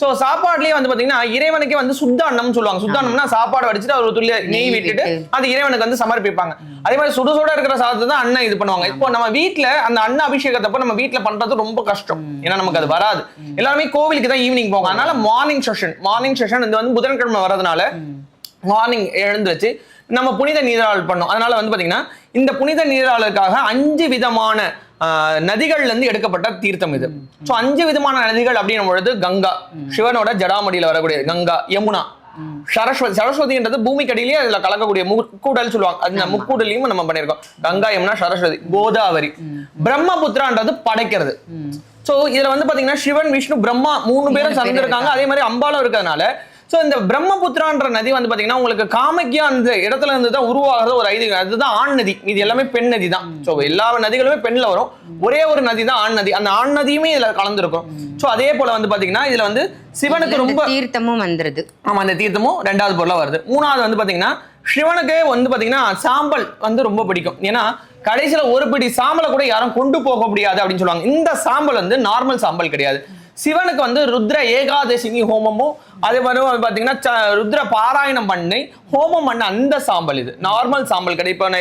So சாப்பாடுலயே வந்து பாத்தீங்கன்னா இறைவனுக்கே வந்து சுத்த அன்னம்னு சொல்லுவாங்க. சுத்த அன்னம்னா சாப்பாடு வடிச்சிட்டு ஒரு துள்ளி நெய் விட்டுட்டு. விட்டு. அது இறைவனுக்கு வந்து சமர்ப்பிப்பாங்க. அதே மாதிரி சுட சுட இருக்கிற சாதத்தை தான் அண்ணன் இது பண்ணுவாங்க. இப்போ நம்ம வீட்ல அந்த அன்ன அபிஷேகத்தப்ப நம்ம வீட்ல பண்றது ரொம்ப கஷ்டம். ஏன்னா நமக்கு அது வராது. எல்லாருமே கோவிலுக்கு தான் ஈவினிங் போவாங்க. அதனால மார்னிங் செஷன் மார்னிங் செஷன் இது வந்து புதன்கிழமை வரதுனால மார்னிங் எழுந்து வச்சு நம்ம புனித நீராடல் பண்ணோம். அதனால வந்து பாத்தீங்கன்னா இந்த புனித நீராடலுக்காக அஞ்சு விதமான ஆஹ், நதிகள்ல இருந்து எடுக்கப்பட்ட தீர்த்தம் இது. சோ அஞ்சு விதமான நதிகள் அப்படின்னும் பொழுது கங்கா சிவனோட ஜடாமடியில வரக்கூடிய கங்கா யமுனா. சரஸ்வதி சரஸ்வதின்றது பூமிக்கடியிலேயே அதுல கலக்கக்கூடிய முக்கூடல் சொல்லுவாங்க. அந்த முக்கூடலையும் நம்ம பண்ணியிருக்கோம். கங்கா யமுனா சரஸ்வதி கோதாவரி. பிரம்மபுத்திரான்றது படைக்கிறது. சோ இதுல வந்து பாத்தீங்கன்னா சிவன் விஷ்ணு பிரம்மா மூணு பேரும் பேர் சந்திருக்காங்க. அதே மாதிரி அம்பாலும் இருக்கிறதுனால சோ இந்த பிரம்மபுத்திரான்ற நதி வந்து பாத்தீங்கன்னா உங்களுக்கு காமக்கியா அந்த இடத்துல இருந்து தான் உருவாகிறது ஒரு ஐதீகம். அதுதான் ஆண் நதி. இது எல்லாமே பெண் நதி தான் சோ எல்லா நதிகளுமே பெண்ல வரும். ஒரே ஒரு நதி தான் ஆண் நதி. அந்த ஆண் நதியுமே இதுல கலந்துருக்கும். சோ அதே போல வந்து பாத்தீங்கன்னா இதுல வந்து சிவனுக்கு ரொம்ப தீர்த்தமும் வந்துருது. ஆமா அந்த தீர்த்தமும் ரெண்டாவது பொருளா வருது. மூணாவது வந்து பாத்தீங்கன்னா சிவனுக்கே வந்து பாத்தீங்கன்னா சாம்பல் வந்து ரொம்ப பிடிக்கும். ஏன்னா கடைசியில ஒரு பிடி சாம்பலை கூட யாரும் கொண்டு போக முடியாது அப்படின்னு சொல்லுவாங்க. இந்த சாம்பல் வந்து நார்மல் சாம்பல் கிடையாது. சிவனுக்கு வந்து ருத்ர ஏகாதசினி ஹோமமும் அதே மாதிரி பார்த்தீங்கன்னா பாத்தீங்கன்னா ருத்ர பாராயணம் பண்ணி ஹோமம் பண்ண அந்த சாம்பல் இது. நார்மல் சாம்பல் கிடையாது. இப்போ